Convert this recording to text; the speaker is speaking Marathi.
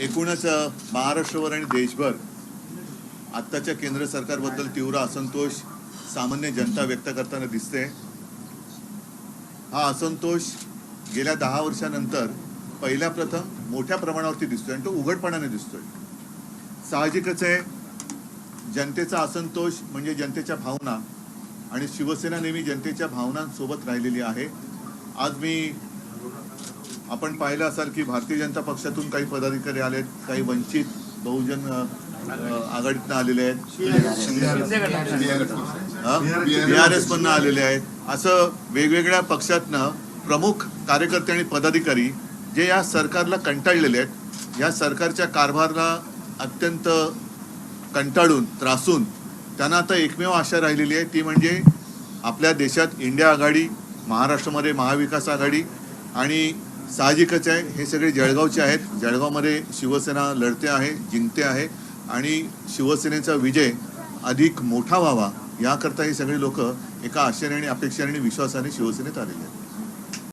एकूणच महाराष्ट्रभर आणि देशभर आत्ताच्या केंद्र सरकारबद्दल तीव्र असंतोष सामान्य जनता व्यक्त करताना दिसते. हा असंतोष गेल्या दहा वर्षानंतर पहिल्या प्रथम मोठ्या प्रमाणावरती दिसतोय आणि तो उघडपणाने दिसतोय. साहजिकच आहे जनतेचा असंतोष म्हणजे जनतेच्या भावना आणि शिवसेना नेहमी जनतेच्या भावनांसोबत राहिलेली आहे. आज मी आपण पाहिलं असाल की भारतीय जनता पक्षातून काही पदाधिकारी आलेत काही वंचित बहुजन आघाडीतनं आलेले आहेत. बी आर एस मधनं आलेले आहेत. असं वेगवेगळ्या पक्षातनं प्रमुख कार्यकर्ते आणि पदाधिकारी जे या सरकारला कंटाळलेले आहेत या सरकारच्या कारभाराला अत्यंत कंटाळून त्रासून त्यांना आता एकमेव आशा राहिलेली आहे ती म्हणजे आपल्या देशात इंडिया आघाडी महाराष्ट्रामध्ये महाविकास आघाडी आणि साहजिकच आहे. हे सगळे जळगावचे आहेत. जळगावमध्ये शिवसेना लढते आहे जिंकते आहे आणि शिवसेनेचा विजय अधिक मोठा व्हावा याकरता ही सगळी लोक एका आशेने आणि अपेक्षेने आणि विश्वासाने शिवसेनेत आलेले आहेत.